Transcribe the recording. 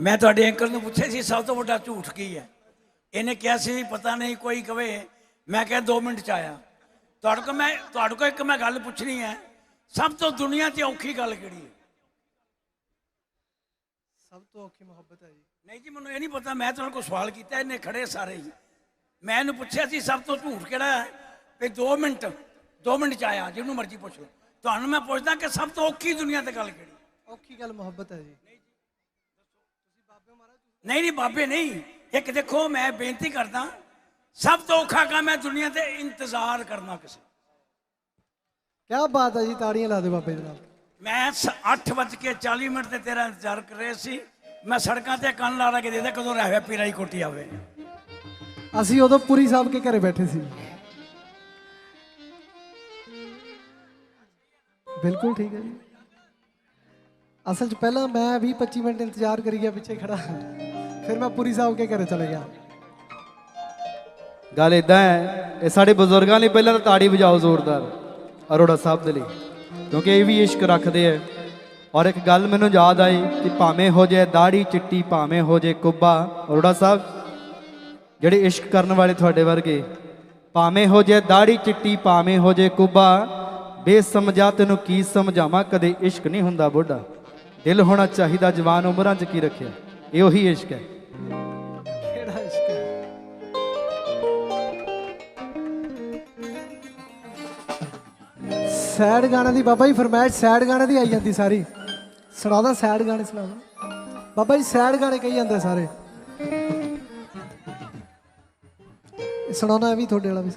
ਮੈਂ ਤੁਹਾਡੇ ਅੰਕਲ ਨੂੰ ਪੁੱਛਿਆ ਸੀ ਸਭ ਤੋਂ ਵੱਡਾ ਝੂਠ ਕੀ ਹੈ? ਇਹਨੇ ਕਿਹਾ ਸੀ ਪਤਾ ਨਹੀਂ ਕੋਈ ਕਵੇ। ਮੈਂ ਕਿਹਾ 2 ਮਿੰਟ ਚ ਆਇਆ। ਤੁਹਾਡੇ ਕੋਲ ਮੈਂ ਤੁਹਾਡੇ ਕੋਲ ਇੱਕ ਮੈਂ ਗੱਲ ਪੁੱਛਣੀ ਹੈ। ਸਭ ਤੋਂ ਦੁਨੀਆ 'ਤੇ ਔਖੀ ਗੱਲ ਕਿਹੜੀ ਹੈ? ਸਭ ਤੋਂ ਔਖੀ ਮੁਹੱਬਤ ਹੈ ਜੀ। ਨਹੀਂ ਜੀ ਮੈਨੂੰ ਇਹ ਨਹੀਂ ਪਤਾ। ਮੈਂ ਤੁਹਾਡੇ ਕੋਲ ਸਵਾਲ ਕੀਤਾ ਇਹਨੇ ਖੜੇ ਸਾਰੇ ਜੀ ਮੈਂ ਇਹਨੂੰ ਪੁੱਛਿਆ ਸੀ ਸਭ ਤੋਂ ਝੂਠ ਕਿਹੜਾ ਹੈ? ਵੀ 2 ਮਿੰਟ 2 ਮਿੰਟ ਚ ਆਇਆ ਜਿਹਨੂੰ ਮਰਜ਼ੀ ਪੁੱਛ ਲਓ। ਤੁਹਾਨੂੰ ਮੈਂ ਪੁੱਛਦਾ ਕਿ ਸਭ ਤੋਂ ਔਖੀ ਦੁਨੀਆ ਤੇ ਗੱਲ ਕਿਹੜੀ? ਔਖੀ ਗੱਲ ਮੁਹੱਬਤ ਹੈ ਜੀ। ਨਹੀਂ ਨਹੀਂ ਬਾਬੇ ਨਹੀਂ। ਇੱਕ ਦੇਖੋ ਮੈਂ ਬੇਨਤੀ ਕਰਦਾ ਸਭ ਤੋਂ ਔਖਾ ਕੰਮ ਹੈ ਦੁਨੀਆ ਤੇ ਇੰਤਜ਼ਾਰ ਕਰਨਾ ਕਿਸੇ ਕੀ ਬਾਤ ਹੈ ਜੀ ਤਾੜੀਆਂ ਲਾ ਦਿਓ ਬਾਬੇ ਨਾਲ। ਮੈਂ 8:40 ਮਿੰਟ ਤੇ ਤੇਰਾ ਇੰਤਜ਼ਾਰ ਕਰ ਰਿਹਾ ਸੀ। ਮੈਂ ਸੜਕਾਂ ਤੇ ਕੰਨ ਲਾ ਲਾ ਕੇ ਦੇਖਦਾ ਕਦੋਂ ਰਹਿਵੇ ਪੀਰਾਈ ਕੋਟੀ ਆਵੇ। ਅਸੀਂ ਉਦੋਂ ਪੁਰੀ ਸਾਹਿਬ ਕੇ ਘਰੇ ਬੈਠੇ ਸੀ। ਬਿਲਕੁਲ ਠੀਕ ਹੈ ਜੀ। ਅਸਲ 'ਚ ਪਹਿਲਾਂ ਮੈਂ 20 25 ਮਿੰਟ ਇੰਤਜ਼ਾਰ ਕਰੀ ਗਿਆ ਪਿੱਛੇ ਖੜਾ। ਫਿਰ ਮੈਂ ਪੁਰੀ ਸਾਹਿਬ ਕੇ ਘਰੇ ਚਲੇ ਗਿਆ। ਗੱਲ ਇਦਾਂ ਹੈ, ਇਹ ਸਾਡੇ ਬਜ਼ੁਰਗਾਂ ਲਈ ਪਹਿਲਾਂ ਤਾਂ ਤਾੜੀ ਵਜਾਓ ਜ਼ੋਰਦਾਰ, ਅਰੋੜਾ ਸਾਹਿਬ ਦੇ ਲਈ। ਕਿਉਂਕਿ ਇਹ ਵੀ ਇਸ਼ਕ ਰੱਖਦੇ ਐ ਔਰ ਇੱਕ ਗੱਲ ਮੈਨੂੰ ਯਾਦ ਆਈ ਕਿ ਭਾਵੇਂ ਹੋ ਜਾਏ ਦਾੜੀ ਚਿੱਟੀ, ਭਾਵੇਂ ਹੋ ਜਾਏ ਕੁੱਬਾ, ਅਰੋੜਾ ਸਾਹਿਬ ਜਿਹੜੇ ਇਸ਼ਕ ਕਰਨ ਵਾਲੇ ਤੁਹਾਡੇ ਵਰਗੇ, ਭਾਵੇਂ ਹੋ ਜਾਏ ਦਾੜੀ ਚਿੱਟੀ, ਭਾਵੇਂ ਹੋ ਜਾਏ ਕੁਬਾ, ਬੇਸਮਝਾ ਤੈਨੂੰ ਕੀ ਸਮਝਾਵਾਂ, ਕਦੇ ਇਸ਼ਕ ਨਹੀਂ ਹੁੰਦਾ ਬੁੱਢਾ। ਦਿਲ ਹੋਣਾ ਚਾਹੀਦਾ ਜਵਾਨ ਉਮਰਾਂ 'ਚ ਕੀ ਰੱਖਿਆ? ਇਹ ਉਹੀ ਇਸ਼ਕ ਹੈ। ਕਿਹੜਾ ਇਸ਼ਕ ਹੈ? ਸੈਡ ਗਾਣੇ ਦੀ ਬਾਬਾ ਜੀ ਫਰਮਾਇਸ਼, ਸੈਡ ਗਾਣੇ ਦੀ ਆਈ ਜਾਂਦੀ ਸਾਰੀ। ਸੁਣਾਦਾ ਸੈਡ ਗਾਣੇ ਸੁਣਾਦਾ ਬਾਬਾ ਜੀ ਸੈਡ ਗਾਣੇ ਕਹੀ ਜਾਂਦੇ ਸਾਰੇ। ਸੁਣਾਉਣਾ ਵੀ ਤੁਹਾਡੇ ਵਾਲਾ ਵੀ।